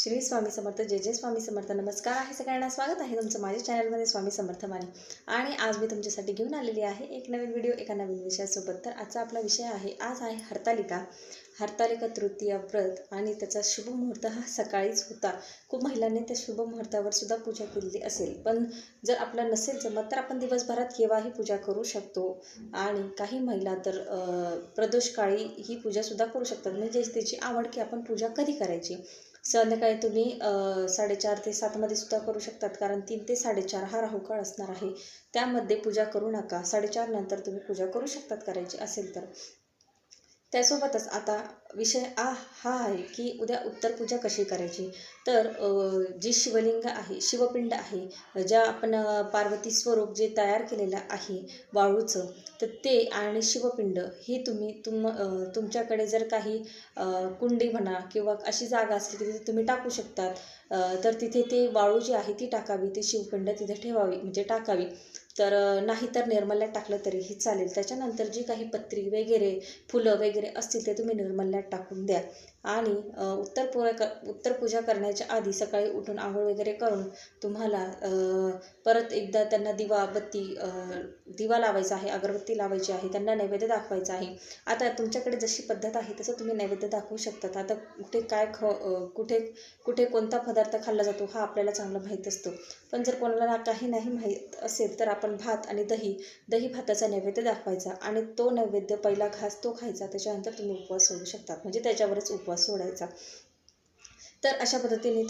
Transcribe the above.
श्री स्वामी समर्थ जय जय स्वामी समर्थ. नमस्कार आहे सगळ्यांना. स्वागत आहे तुमचं माझ्या चॅनलमध्ये स्वामी समर्थ माने. आणि आज मी तुमच्यासाठी घेऊन आलेली आहे एक नवीन व्हिडिओ एका नवीन विषयासोबत. तर आजचा आपला विषय आहे आज आहे हरतालिका. हरतालिका तृतीया व्रत आणि त्याचा शुभ मुहूर्त हा सकाळीच होता. खूप महिलांनी त्या शुभ मुहूर्तावर सुद्धा पूजा केलेली असेल. पण जर आपला नसेल जमत तर आपण दिवसभरात केव्हाही पूजा करू शकतो. आणि काही महिला तर प्रदोषकाळी ही पूजासुद्धा करू शकतात. म्हणजे त्याची आवड की आपण पूजा कधी करायची? संध्याकाळी तुम्ही साडेचार ते सातमध्ये सुद्धा करू शकतात कारण तीन ते साडेचार हा राहुकाळ असणार आहे. त्यामध्ये पूजा करू नका. साडेचार नंतर तुम्ही पूजा करू शकतात करायची असेल तर. त्यासोबतच आता विषय आ हा आहे की उद्या उत्तर पूजा कशी करायची? तर जी शिवलिंग आहे शिवपिंड आहे ज्या आपण पार्वती स्वरूप जे तयार केलेलं आहे वाळूचं तर ते आणि शिवपिंड ही तुम्ही तुम तुमच्याकडे जर काही कुंडी म्हणा किंवा अशी जागा असली की तिथे तुम्ही टाकू शकतात. तर तिथे ते वाळू जी आहे ती टाकावी ती शिवपिंड तिथे ठेवावी म्हणजे टाकावी. तर नाहीतर नाही तर निर्मल्यात टाकलं तरीही चालेल. त्याच्यानंतर जी काही पत्री वगैरे फुलं वगैरे असतील ते तुम्ही निर्मल्यात टाकून द्या. आणि उत्तर पूजा क उत्तर पूजा करण्याच्या आधी सकाळी उठून आंघोळ वगैरे करून तुम्हाला परत एकदा त्यांना दिवा बत्ती दिवा लावायचा आहे अगरबत्ती लावायची आहे त्यांना नैवेद्य दाखवायचा आहे. आता तुमच्याकडे जशी पद्धत आहे तसं तुम्ही नैवेद्य दाखवू शकतात. आता कुठे काय ख कुठे कुठे कोणता पदार्थ खाल्ला जातो हा आपल्याला चांगला माहीत असतो. पण जर कोणाला काही नाही माहीत असेल तर आपण आपण भात आणि दही दही भाताचा नैवेद्य दाखवायचा आणि तो नैवेद्य पहिला घास तो खायचा त्याच्यानंतर तुम्ही उपवास सोडू शकतात म्हणजे त्याच्यावरच उपवास सोडायचा. तर अशा पद्धतीने